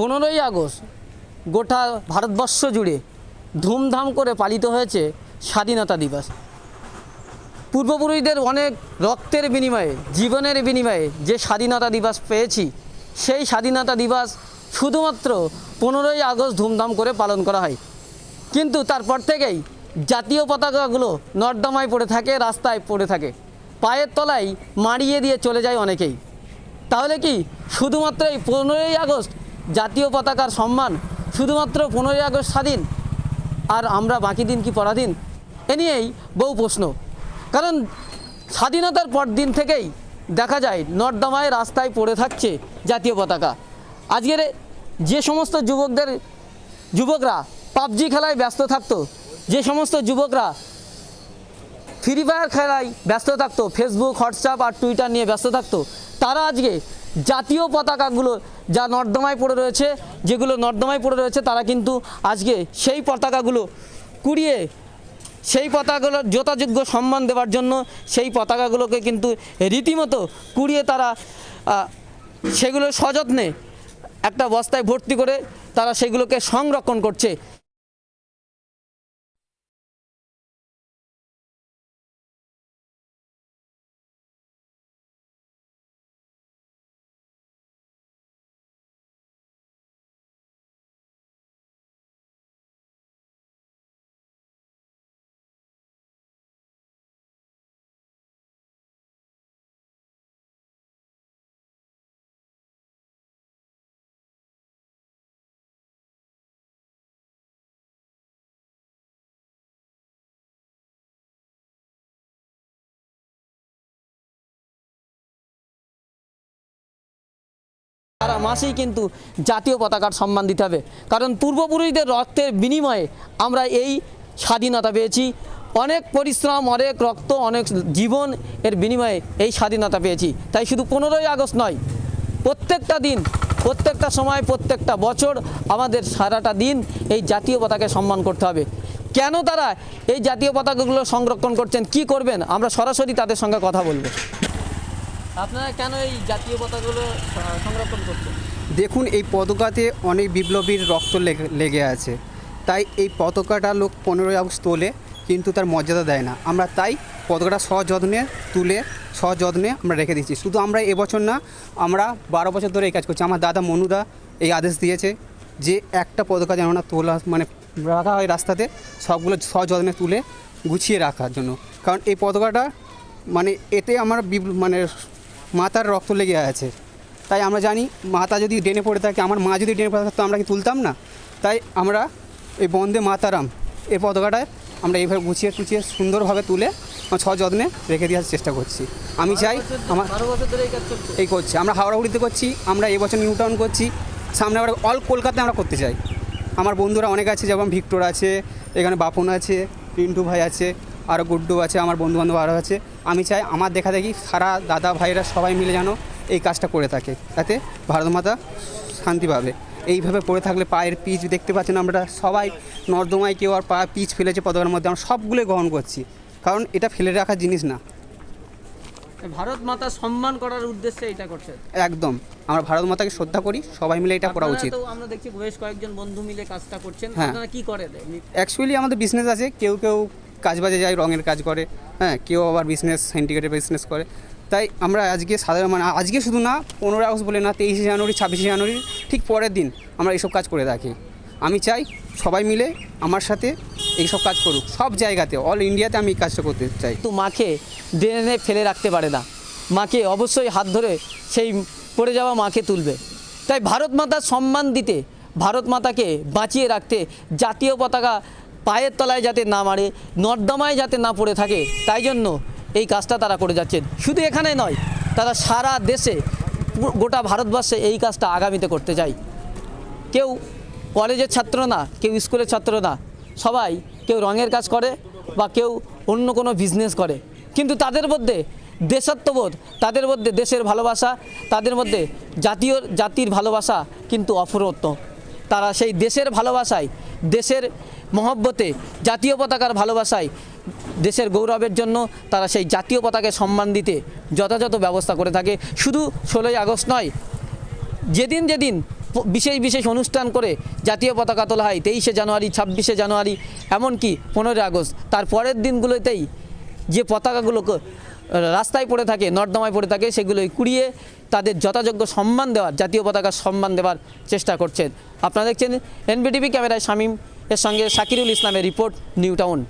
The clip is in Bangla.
পনেরোই আগস্ট গোটা ভারতবর্ষ জুড়ে ধুমধাম করে পালিত হয়েছে স্বাধীনতা দিবস। পূর্বপুরুষদের অনেক রক্তের বিনিময়ে, জীবনের বিনিময়ে যে স্বাধীনতা দিবস পেয়েছি, সেই স্বাধীনতা দিবস শুধুমাত্র পনেরোই আগস্ট ধুমধাম করে পালন করা হয়। কিন্তু তারপর থেকেই জাতীয় পতাকাগুলো নর্দমায় পড়ে থাকে, রাস্তায় পড়ে থাকে। পায়ের তলায় মারিয়ে দিয়ে চলে যায় অনেকেই। তাহলে কি শুধুমাত্র এই পনেরোই আগস্ট জাতীয় পতাকার সম্মান শুধুমাত্র পনেরোই আগস্ট স্বাধীন। আর আমরা বাকি দিন কি পরাধীন? এ নিয়েই বহু প্রশ্ন। কারণ স্বাধীনতার পর দিন থেকেই দেখা যায়, নর্দমায় রাস্তায় পড়ে থাকছে জাতীয় পতাকা। আজকের যে সমস্ত যুবকদের, যুবকরা পাবজি খেলায় ব্যস্ত থাকতো, যে সমস্ত যুবকরা ফ্রি ফায়ার খেলায় ব্যস্ত থাকতো ফেসবুক হোয়াটসঅ্যাপ আর টুইটার নিয়ে ব্যস্ত থাকতো। তারা আজকে জাতীয় পতাকাগুলো যা নর্দমায় পড়ে রয়েছে, যেগুলো নর্দমায় পড়ে রয়েছে, তারা কিন্তু আজকে সেই পতাকাগুলো কুড়িয়ে, সেই পতাকাগুলোর যথাযোগ্য সম্মান দেওয়ার জন্য সেই পতাকাগুলোকে কিন্তু রীতিমতো কুড়িয়ে তারা সেগুলো সযত্নে একটা বস্তায় ভর্তি করে তারা সেগুলোকে সংরক্ষণ করছে। সারা মাসেই কিন্তু জাতীয় পতাকার সম্মান দিতে হবে। কারণ পূর্বপুরুষদের রক্তের বিনিময়ে আমরা এই স্বাধীনতা পেয়েছি। অনেক পরিশ্রম, অনেক রক্ত, অনেক জীবন এর বিনিময়ে এই স্বাধীনতা পেয়েছি। তাই শুধু পনেরোই আগস্ট নয়, প্রত্যেকটা দিন, প্রত্যেকটা সময়, প্রত্যেকটা বছর আমাদের সারাটা দিন এই জাতীয় পতাকে সম্মান করতে হবে। কেন তারা এই জাতীয় পতাকাগুলো সংরক্ষণ করছেন, কি করবেন? আমরা সরাসরি তাদের সঙ্গে কথা বলব। আপনারা কেন এই জাতীয় পতাকাগুলো সংরক্ষণ করছেন? দেখুন, এই পতাকাতে অনেক বিপ্লবীর রক্ত লেগে- আছে। তাই এই পতাকাটা লোক পনেরোই আগস্ট তোলে, কিন্তু তার মর্যাদা দেয় না। আমরা তাই পতাকাটা সযত্নে তুলে, সযত্নে আমরা রেখে দিচ্ছি। শুধু আমরা এবছর না, আমরা বারো বছর ধরে এই কাজ করছি। আমার দাদা মনুদা এই আদেশ দিয়েছে যে একটা পতাকা যেন না তোলা মানে রাখা হয় রাস্তাতে, সবগুলো সযত্নে তুলে গুছিয়ে রাখার জন্য। কারণ এই পতাকাটা মানে এতে আমার মানে মাতার রক্ত লেগে আছে। তাই আমরা জানি মাতা যদি ডেনে পড়ে থাকে আমার মা যদি ডেনে পড়ে থাকতো আমরা কি তুলতাম না? তাই আমরা এই বন্দে মাতারাম এই পতাকাটায় আমরা এইভাবে গুছিয়ে টুচিয়ে সুন্দরভাবে তুলে সযত্নে রেখে দেওয়ার চেষ্টা করছি। আমি চাই আমার এই করছি। আমরা হাওড়াহুড়িতে করছি আমরা এবছর নিউ টাউন করছি সামনে আবার অল কলকাতায় আমরা করতে চাই। আমার বন্ধুরা অনেক আছে যেমন ভিক্টর আছে এখানে বাপন আছে পিন্টু ভাই আছে আরও গুড্ডু আছে আমার বন্ধুবান্ধব আরও আছে। আমি চাই আমার দেখা দেখি সারা দাদা ভাইরা সবাই মিলে যেন এই কাজটা করে থাকে তাতে ভারত মাতা শান্তি পাবে। এইভাবে পড়ে থাকলে পায়ের পিচ দেখতে পাচ্ছেন আমরা সবাই নর্দমায় কেউ আর পা পিচ ফেলেছে পতাকার মধ্যে আমরা সবগুলোই গ্রহণ করছি। কারণ এটা ফেলে রাখার জিনিস না। ভারত মাতা সম্মান করার উদ্দেশ্যে এটা করছে? একদম। আমরা ভারত মাতাকে শ্রদ্ধা করি সবাই মিলে এটা করা উচিত। তো আমরা দেখছি বেশ কয়েকজন বন্ধু মিলে কাজটা করছেন হ্যাঁ। আপনারা কি করেন অ্যাকচুয়ালি আমাদের বিজনেস আছে কেউ কেউ কাজ বাজে যায়, রঙের কাজ করে হ্যাঁ কেউ আবার বিজনেস সিন্ডিকেটের বিজনেস করে। তাই আমরা আজকে সাধারণ মানে আজকে শুধু না পনেরো আগস্ট বলে না, তেইশে জানুয়ারি, ছাব্বিশে জানুয়ারি, ঠিক পরের দিন আমরা এইসব কাজ করে থাকি। আমি চাই সবাই মিলে আমার সাথে এইসব কাজ করুক, সব জায়গাতে অল ইন্ডিয়াতে আমি এই কাজটা করতে চাই। তো মাকে ড্রেনে ফেলে রাখতে পারে না। মাকে অবশ্যই হাত ধরে সেই পড়ে যাওয়া মাকে তুলবে। তাই ভারত মাতার সম্মান দিতে, ভারত মাতাকে বাঁচিয়ে রাখতে জাতীয় পতাকা পায়ের তলায় যাতে না মারে, নর্দমায় যাতে না পড়ে থাকে, তাই জন্য এই কাজটা তারা করে যাচ্ছেন। শুধু এখানে নয়, তারা সারা দেশে, গোটা ভারতবর্ষে এই কাজটা আগামীতে করতে চায়। কেউ কলেজের ছাত্র না, কেউ স্কুলের ছাত্র না, সবাই কেউ রঙের কাজ করে বা কেউ অন্য কোনো বিজনেস করে। কিন্তু তাদের মধ্যে দেশাত্মবোধ, তাদের মধ্যে দেশের ভালোবাসা, তাদের মধ্যে জাতীয়, জাতির ভালোবাসা কিন্তু অফুরত্ব তারা সেই দেশের ভালোবাসায়, দেশের মহব্বতে জাতীয় পতাকার ভালোবাসায় দেশের গৌরবের জন্য তারা সেই জাতীয় পতাকাকে সম্মান দিতে যথাযথ ব্যবস্থা করে থাকে। শুধু ষোলোই আগস্ট নয়, যেদিন যেদিন বিশেষ বিশেষ অনুষ্ঠান করে জাতীয় পতাকা তোলা হয়, তেইশে জানুয়ারি, ছাব্বিশে জানুয়ারি, এমনকি পনেরোই আগস্ট, তার পরের দিনগুলোতেই যে পতাকাগুলো রাস্তায় পড়ে থাকে, নর্দমায় পড়ে থাকে, সেগুলোই কুড়িয়ে তাদের যথাযোগ্য সম্মান দেওয়ার, জাতীয় পতাকার সম্মান দেওয়ার চেষ্টা করছেন। আপনারা দেখছেন এনবিটিভি ক্যামেরায় শামীম। এর সঙ্গে শাকিরুল ইসলামের রিপোর্ট নিউ টাউন।